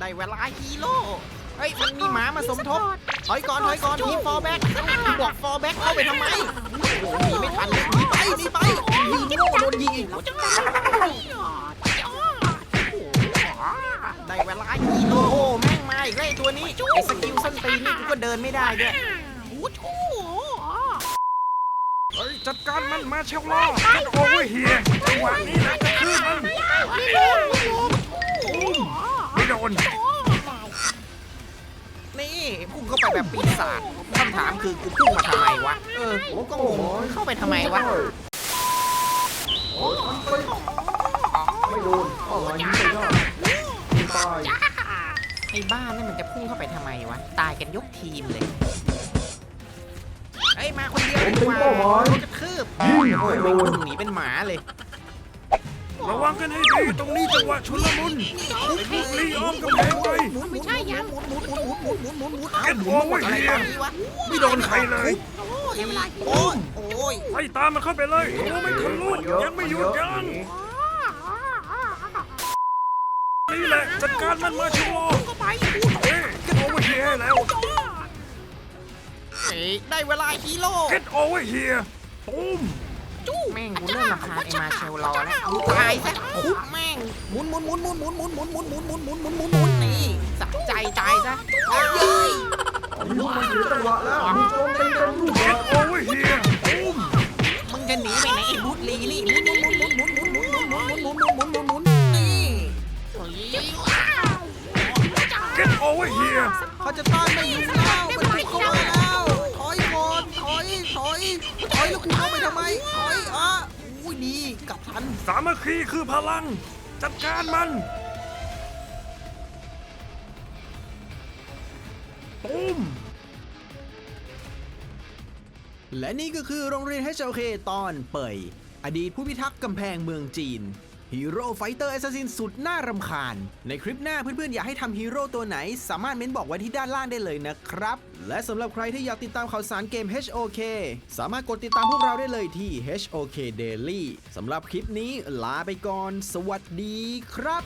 ได้เวลาฮีโร่เฮ้ยมันมีหมามาสมทบถอยก่อนถอยก่อนทีฟอร์แบ็กบอกฟอร์แบ็กเข้าไปทำไมโอ้โหหนีไม่ทันเลยหนีไปหนีไปยิงโง่โดนยิงอีกได้เวลาฮีโร่โอ้โหแม่งมาอีกแล้วไอ้ตัวนี้ไอ้สกิลส้นตีนนี่กูก็เดินไม่ได้ด้วยเฮ้ยจัดการมันมาเชลล่าโอเวอร์เฮียจังหวะนี้นะจะคืนมันไม่โาจคำถามคือกูพุ่งมาทำไมวะ เออผมก็งงเข้าไปทำไมวะไม่โดนอ๋อยิงไปยอดยิงตายไอ้บ้านนั่นมันจะพุ่งเข้าไปทำไมวะ ตายกันยกทีมเลยเอ้ยมาคนเดียวดีกว่าโดนกระทืบยิงโอ้ยไม่โดไม่นพุ่งหนีเป็นหมาเลยระวังกันให้ดีตรงนี้จังหวะชุลมุนไอ้พวกลีออมกำแพงไปไม่ใช่ยัง หมุนหมุนหมุนหมุนเอาแกหมุนมามดไรตอนไม่โดนใครเลย โอ้ยเโอ้ยโอ้ตามมันเข้าไปเลยทะลุไม่ทะลุยังไม่หยุดยังนี่แหละจัดการมันมาชิโลเข้าไปเอ๊ะแกโอ้วเฮียแล้ว ได้เวลาฮีโร่ Get over here ตุ้ม แม่งกูเริ่มรำคาญไอ้มาเชลรอแล้วกูตายซะคุบแม่งหมุนหมุนหมุนหมุนหมุนหมุนหมุนหมุนหมุนหมุนหมุนหมุนหมุนหมุนนี่สะใจตายซะเอ้ยลูกมันเสียจังหวะแล้วมีโจมตีเต็มลูกเก็ตโอเวอร์เฮียตูมมึงจะหนีไปไหนไอ้บูธลีนี่หมุนหมุนหมุนหมุนหมุนหมุนหมุนหมุนหมุนหมุนหมุนหมุนหมุนหมุนหมุนนี่เฮ้ยเก็ตโอเวอร์เฮียเขาจะต้านไม่อยู่แล้วมันบุกเข้า กลับทัน สามัคคีคือพลัง จัดการมันตูมและนี่ก็คือโรงเรียน HLK ตอนเป่ยอดีตผู้พิทักษ์กำแพงเมืองจีน ฮีโร่ไฟเตอร์แอสซัสซินสุดน่ารำคาญ ในคลิปหน้าเพื่อนๆ อยากให้ทำฮีโร่ตัวไหน สามารถเม้นบอกไว้ที่ด้านล่างได้เลยนะครับ และสำหรับใครที่อยากติดตามข่าวสารเกม HOK สามารถกดติดตามพวกเราได้เลยที่ HOK Daily สำหรับคลิปนี้ลาไปก่อน สวัสดีครับ